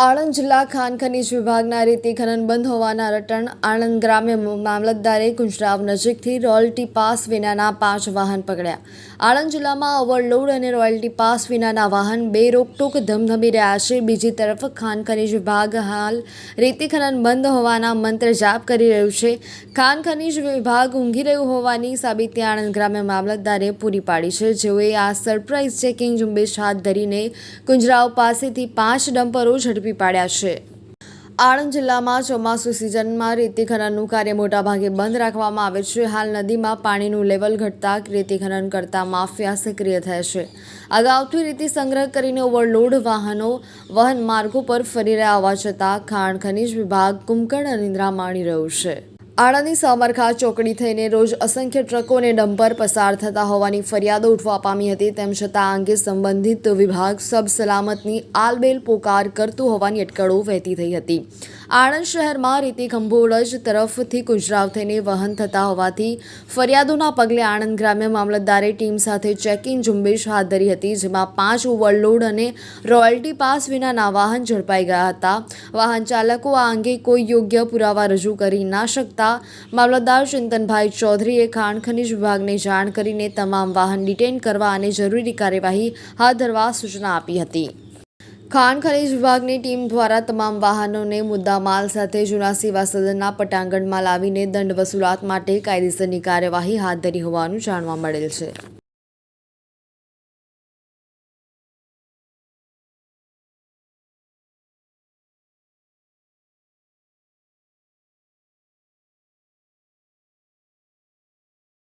આણંદ જિલ્લા ખાન ખનીજ વિભાગના રેતી ખનન બંધ હોવાના રટણ. આણંદ ગ્રામ્ય મામલતદારે કુંજરાવ નજીકથી રોયલ્ટી પાસ વિનાના પાંચ વાહન પકડ્યા. આણંદ જિલ્લામાં ઓવરલોડ અને રોયલ્ટી પાસ વિનાના વાહન બે રોકટોક ધમધમી રહ્યા છે. બીજી તરફ ખાન ખનીજ વિભાગ હાલ રેતી ખનન બંધ હોવાના મંત્ર જાપ કરી રહ્યું છે. ખાન ખનીજ વિભાગ ઊંઘી રહ્યું હોવાની સાબિતી આણંદ ગ્રામ્ય મામલતદારે પૂરી પાડી છે. જેઓએ આ સરપ્રાઇઝ ચેકિંગ ઝુંબેશ હાથ ધરીને કુંજરાવ પાસેથી પાંચ ડમ્પરો ઝડપી પાડ્યા છે. આણંદ જિલ્લામાં ચોમાસુ સિઝનમાં રેતી ખનનનું કાર્ય મોટાભાગે બંધ રાખવામાં આવે છે. હાલ નદીમાં પાણીનું લેવલ ઘટતા રેતી ખનન કરતા માફિયા સક્રિય થયા છે. અગાઉથી રેતી સંગ્રહ કરીને ઓવરલોડ વાહનો, વહન માર્ગો પર ફરી રહ્યા હોવા છતાં ખાણ ખનિજ વિભાગ કુંભકર્ણ અનિંદ્રા માણી રહ્યું છે. આણંદની સમરખા ચોકડી થઈને રોજ અસંખ્ય ટ્રકો અને ડમ્પર પસાર થતા હોવાની ફરિયાદો ઉઠવા પામી હતી. તેમ છતાં આ અંગે સંબંધિત વિભાગ સબ સલામતની આલબેલ પોકાર કરતું હોવાની અટકળો વહેતી થઈ હતી. આણંદ શહેરમાં રેતી ખંભોળજ તરફથી ગુજરાવ થઈને વહન થતા હોવાથી ફરિયાદોના પગલે આણંદ ગ્રામ્ય મામલતદારે ટીમ સાથે ચેકિંગ ઝુંબેશ હાથ ધરી હતી, જેમાં પાંચ ઓવરલોડ અને રોયલ્ટી પાસ વિનાના વાહન ઝડપાઈ ગયા હતા. વાહન ચાલકો આ અંગે કોઈ યોગ્ય પુરાવા રજૂ કરી ના શકતા મામલતદાર ચિંતનભાઈ ચૌધરીએ ખાણ ખનિજ વિભાગને જાણ કરીને તમામ વાહન ડિટેન કરવા અને જરૂરી કાર્યવાહી હાથ ધરવા સૂચના આપી હતી. ખાણ ખનીજ વિભાગની ટીમ દ્વારા તમામ વાહનોને મુદ્દામાલ સાથે જૂના સેવા સદનના પટાંગણમાં લાવીને દંડ વસૂલાત માટે કાયદેસરની કાર્યવાહી હાથ ધરી હોવાનું જાણવા મળેલ છે.